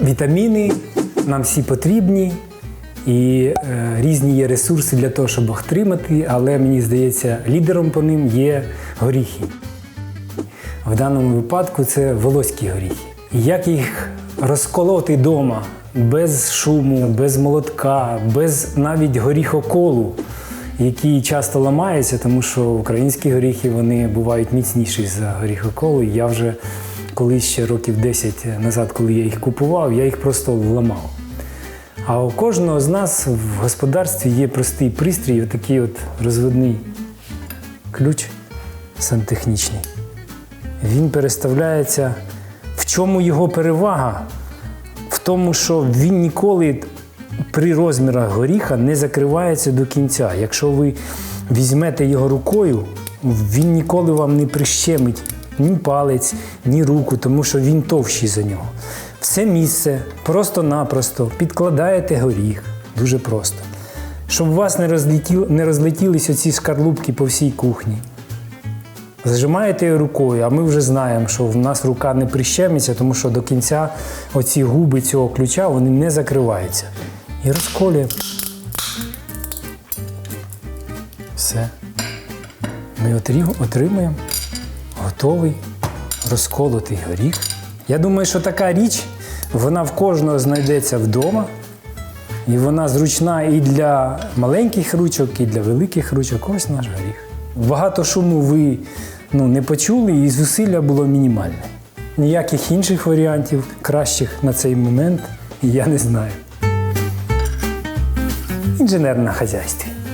Вітаміни нам всі потрібні, і е, різні є ресурси для того, щоб отримати, але мені здається, лідером по ним є горіхи. В даному випадку це волоські горіхи. Як їх розколоти вдома без шуму, без молотка, без навіть горіхоколу, який часто ламається, тому що українські горіхи вони бувають міцніші за горіхоколу. Я вже колись ще років 10 назад, коли я їх купував, я їх просто ламав. А у кожного з нас в господарстві є простий пристрій, отакий от розводний ключ сантехнічний. Він переставляється. В чому його перевага? В тому, що він ніколи при розмірах горіха не закривається до кінця. Якщо ви візьмете його рукою, він ніколи вам не прищемить ні палець, ні руку, тому що він товщий за нього. Все місце просто-напросто підкладаєте горіх. Дуже просто. Щоб у вас не, розлетіл, не розлетілись оці шкарлупки по всій кухні. Зажимаєте рукою, а ми вже знаємо, що в нас рука не прищемиться, тому що до кінця оці губи цього ключа вони не закриваються. І розколюємо. Все. Ми отримуємо готовий розколотий горіх. Я думаю, що така річ, вона в кожного знайдеться вдома. І вона зручна і для маленьких ручок, і для великих ручок. Ось наш горіх. Багато шуму ви ну, не почули, і зусилля було мінімальне. Ніяких інших варіантів, кращих на цей момент, я не знаю. Інженер на.